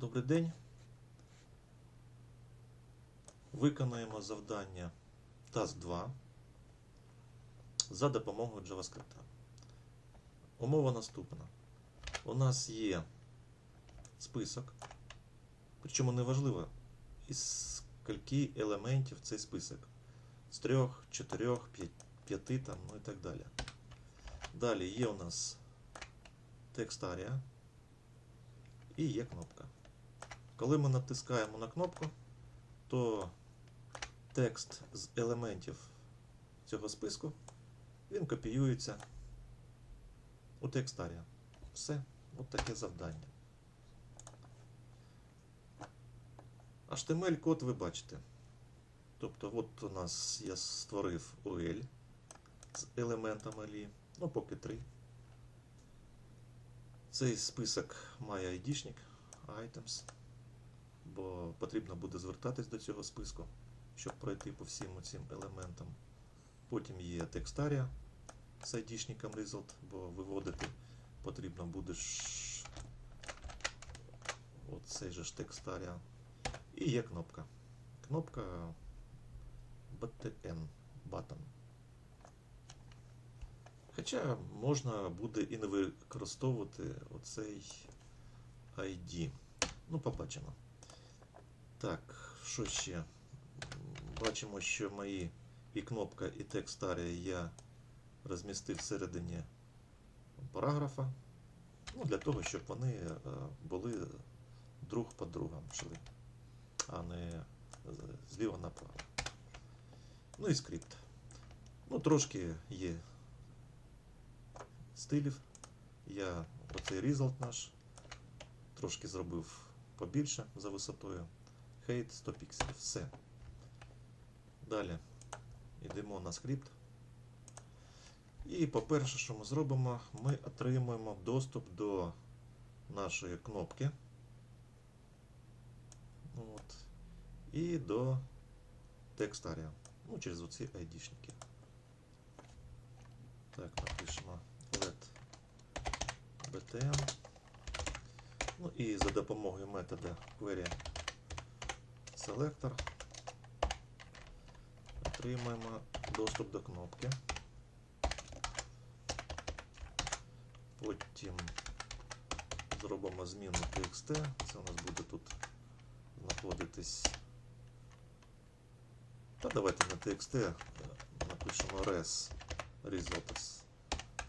Добрий день. Виконаємо завдання Task 2 за допомогою JavaScript. Умова наступна. У нас є список, причому неважливо, із скільки елементів цей список. З трьох, чотирьох, п'яти там, ну і так далі. Далі є у нас текст арія і є кнопка. Коли ми натискаємо на кнопку, то текст з елементів цього списку він копіюється у текст арія. Все, от таке завдання. HTML код ви бачите. Тобто, от у нас я створив UL з елементами лі, ну поки три. Цей список має айдішник, items, бо потрібно буде звертатись до цього списку, щоб пройти по всім цим елементам. Потім є текстарія з айдішником result, бо виводити потрібно буде ж оцей же ж текстарія. І є кнопка. Кнопка BTN, button. Хоча можна буде і не використовувати оцей ID. Ну, побачимо. Так, що ще? Бачимо, що мої і кнопка, і текст арія я розмістив всередині параграфа. Ну, для того, щоб вони е, були друг по другам йшли, а не зліва направо. Ну і скрипт. Ну, трошки є стилів. Я оцей result наш трошки зробив побільше за висотою. Height 100 пікселів. Все. Далі йдемо на скрипт. І по-перше, що ми зробимо, ми отримуємо доступ до нашої кнопки. От. І до текстарія. Ну, через оці айдішники. Так, напишемо let btn. Ну і за допомогою метода query selector отримаємо доступ до кнопки. Потім зробимо зміну txt. Це у нас буде тут знаходитись. Та давайте на txt напишемо res results.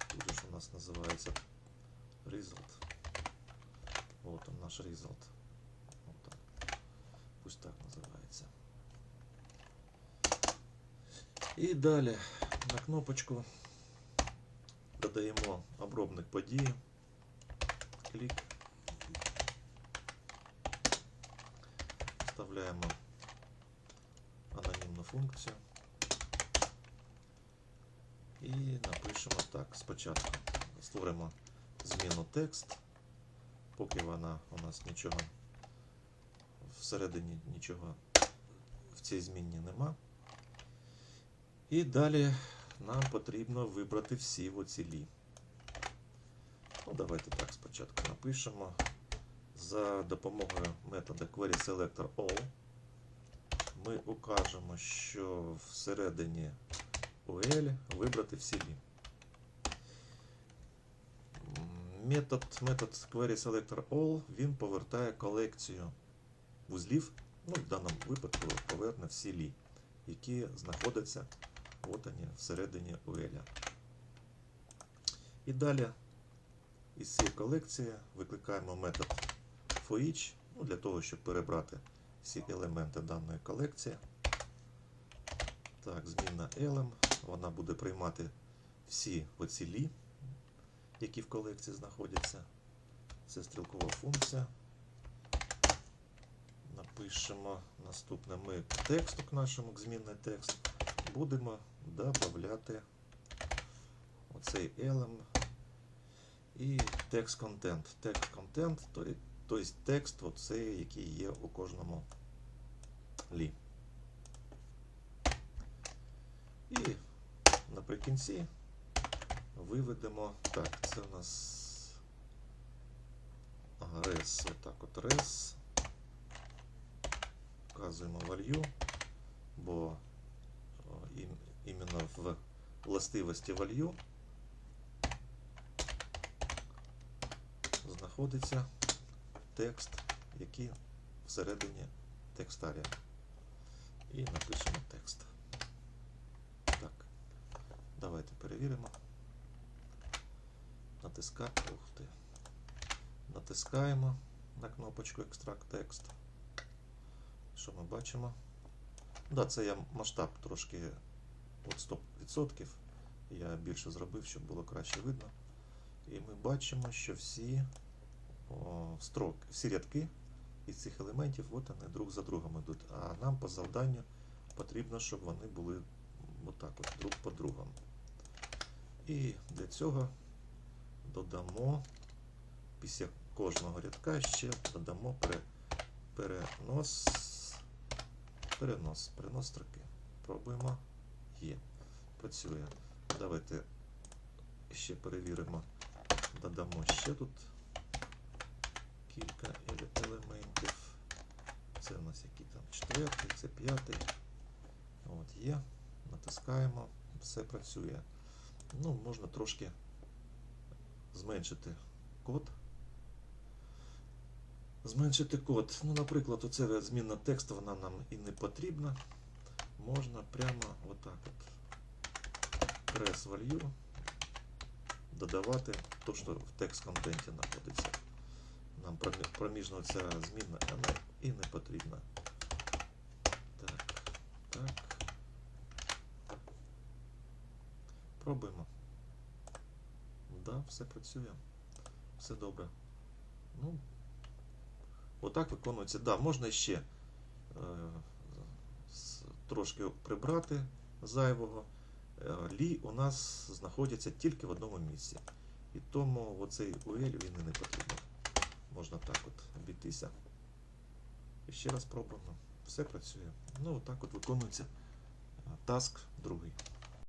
Тут у нас називається result. Вот он наш result. Вот так. Називається. І далі на кнопочку додаємо обробник події. Клік. Вставляємо анонімну функцію. І напишемо так спочатку. Створимо зміну текст, поки вона у нас нічого всередині нічого в цій змінні нема. І далі нам потрібно вибрати всі оцілі. Ну, давайте так спочатку напишемо. За допомогою методу querySelector All ми укажемо, що всередині UL вибрати всі лі. Метод, метод querySelector All він повертає колекцію вузлів, ну, в даному випадку поверне всі лі, які знаходяться от вони, всередині UL. І далі із цієї колекції викликаємо метод forEach, ну, для того, щоб перебрати всі елементи даної колекції. Так, змінна elem, вона буде приймати всі оцілі, які в колекції знаходяться. Це стрілкова функція. Напишемо наступне ми тексту к нашому, к змінний текст, будемо додати оцей elem і текст контент. Текст контент, тобто текст, оцей, який є у кожному лі. І наприкінці виведемо. Так, це у нас res, отак от res. Вказуємо value, бо іменно в властивості value знаходиться текст, який всередині текстарія. І напишемо текст. Так. Давайте перевіримо. Натиска... Ух ти. Натискаємо на кнопочку Extract текст. Що ми бачимо? Да, це я масштаб трошки от 100%. Я більше зробив, щоб було краще видно. І ми бачимо, що всі о, строки, всі рядки із цих елементів, от вони друг за другом йдуть. А нам по завданню потрібно, щоб вони були отак от, друг по другому. І для цього додамо після кожного рядка ще додамо пере, перенос, перенос, перенос строки. Пробуємо. Є. Працює. Давайте ще перевіримо. Додамо ще тут кілька елементів. Це у нас який там четвертий, це п'ятий. От є. Натискаємо, все працює. Ну, можна трошки зменшити код. Зменшити код. Ну, наприклад, оце змінна тексту, вона нам і не потрібна. Можна прямо отак от press value додавати то, що в текст контенті знаходиться. Нам промі- проміжна ця змінна вона і не потрібна. Так, так. Пробуємо. Да, все працює. Все добре. Ну, отак виконується. Да, можна ще е, трошки прибрати зайвого. Е, Лі у нас знаходиться тільки в одному місці. І тому оцей UL він і не потрібен. Можна так от обійтися. І ще раз пробуємо. Все працює. Ну, отак от виконується е, таск другий.